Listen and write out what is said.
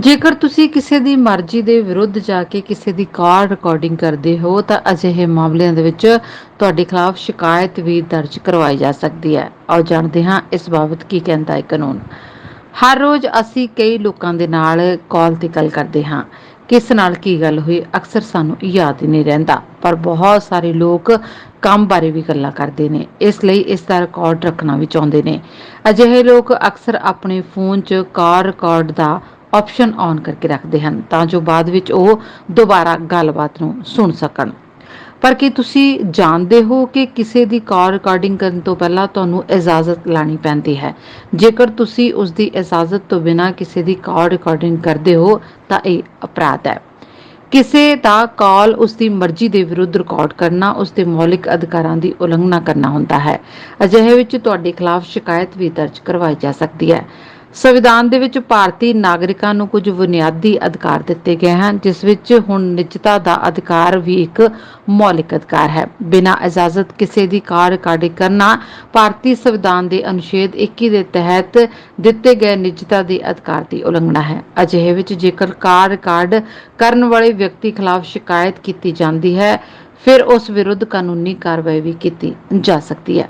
ਜੇਕਰ ਤੁਸੀਂ ਕਿਸੇ ਦੀ ਮਰਜ਼ੀ ਦੇ ਵਿਰੁੱਧ ਜਾ ਕੇ ਕਿਸੇ ਦੀ ਕਾਲ ਰਿਕਾਰਡਿੰਗ ਕਰਦੇ ਹੋ, ਤਾਂ ਅਜਿਹੇ ਮਾਮਲਿਆਂ ਦੇ ਵਿੱਚ ਤੁਹਾਡੇ ਖਿਲਾਫ ਸ਼ਿਕਾਇਤ ਵੀ ਦਰਜ ਕਰਵਾਈ ਜਾ ਸਕਦੀ ਹੈ। ਆਓ ਜਾਣਦੇ ਹਾਂ ਇਸ ਬਾਬਤ ਕੀ ਕਹਿੰਦਾ ਹੈ ਕਾਨੂੰਨ। ਹਰ ਰੋਜ਼ ਅਸੀਂ ਕਈ ਲੋਕਾਂ ਦੇ ਨਾਲ ਕਾਲ ਤੇ ਗੱਲ ਕਰਦੇ ਹਾਂ। ਕਿਸ ਨਾਲ ਕੀ ਗੱਲ ਹੋਈ, ਅਕਸਰ ਸਾਨੂੰ ਯਾਦ ਨਹੀਂ ਰਹਿੰਦਾ, ਪਰ ਬਹੁਤ ਸਾਰੇ ਲੋਕ ਕੰਮ ਬਾਰੇ ਵੀ ਗੱਲਾਂ ਕਰਦੇ ਨੇ। ਇਸ ਲਈ ਇਸ ਦਾ ਰਿਕਾਰਡ ਰੱਖਣਾ ਵੀ ਚਾਹੁੰਦੇ ਨੇ। ਅਜਿਹੇ ਲੋਕ ਅਕਸਰ ਆਪਣੇ ਫੋਨ 'ਚ ਕਾਲ ਰਿਕਾਰਡ ਦਾ ਆਪਸ਼ਨ ਔਨ ਕਰਕੇ ਰੱਖਦੇ ਹਨ ਤਾਂ ਜੋ ਬਾਅਦ ਵਿੱਚ ਉਹ ਦੁਬਾਰਾ ਗੱਲਬਾਤ ਨੂੰ ਸੁਣ ਸਕਣ। ਪਰ ਕੀ ਤੁਸੀਂ ਜਾਣਦੇ ਹੋ ਕਿ ਕਿਸੇ ਦੀ ਕਾਲ ਰਿਕਾਰਡਿੰਗ ਕਰਨ ਤੋਂ ਪਹਿਲਾਂ ਤੁਹਾਨੂੰ ਇਜਾਜ਼ਤ ਲੈਣੀ ਪੈਂਦੀ ਹੈ? ਜੇਕਰ ਤੁਸੀਂ ਉਸ ਦੀ ਇਜਾਜ਼ਤ ਤੋਂ ਬਿਨਾਂ ਕਿਸੇ ਦੀ ਕਾਲ ਰਿਕਾਰਡਿੰਗ ਕਰਦੇ ਹੋ, ਤਾਂ ਇਹ ਅਪਰਾਧ ਹੈ। ਕਿਸੇ ਦਾ ਕਾਲ ਉਸ ਦੀ ਮਰਜ਼ੀ ਦੇ ਵਿਰੁੱਧ ਰਿਕਾਰਡ ਕਰਨਾ ਉਸ ਦੇ ਮੌਲਿਕ ਅਧਿਕਾਰਾਂ ਦੀ ਉਲੰਘਣਾ ਕਰਨਾ ਹੁੰਦਾ ਹੈ। ਅਜਿਹੇ ਵਿੱਚ ਤੁਹਾਡੇ ਖਿਲਾਫ ਸ਼ਿਕਾਇਤ ਵੀ ਦਰਜ ਕਰਵਾਈ ਜਾ ਸਕਦੀ ਹੈ। ਸੰਵਿਧਾਨ ਦੇ ਵਿੱਚ ਭਾਰਤੀ ਨਾਗਰਿਕਾਂ ਨੂੰ ਕੁਝ ਬੁਨਿਆਦੀ ਅਧਿਕਾਰ ਦਿੱਤੇ ਗਏ ਹਨ, ਜਿਸ ਵਿੱਚ ਹੁਣ ਨਿੱਜਤਾ ਦਾ ਅਧਿਕਾਰ ਵੀ ਇੱਕ ਮੌਲਿਕ ਅਧਿਕਾਰ ਹੈ। ਬਿਨਾਂ ਇਜਾਜ਼ਤ ਕਿਸੇ ਦੀ ਕਾਰ ਰਿਕਾਰਡਿੰਗ ਕਰਨਾ ਭਾਰਤੀ ਸੰਵਿਧਾਨ ਦੇ ਅਨੁਛੇਦ 21 ਦੇ ਤਹਿਤ ਦਿੱਤੇ ਗਏ ਨਿੱਜਤਾ ਦੇ ਅਧਿਕਾਰ ਦੀ ਉਲੰਘਣਾ ਹੈ। ਅਜਿਹੇ ਵਿੱਚ ਜੇਕਰ ਕਾਰ ਰਿਕਾਰਡ ਕਰਨ ਵਾਲੇ ਵਿਅਕਤੀ ਖਿਲਾਫ ਸ਼ਿਕਾਇਤ ਕੀਤੀ ਜਾਂਦੀ ਹੈ, ਫਿਰ ਉਸ ਵਿਰੁੱਧ ਕਾਨੂੰਨੀ ਕਾਰਵਾਈ ਵੀ ਕੀਤੀ ਜਾ ਸਕਦੀ ਹੈ।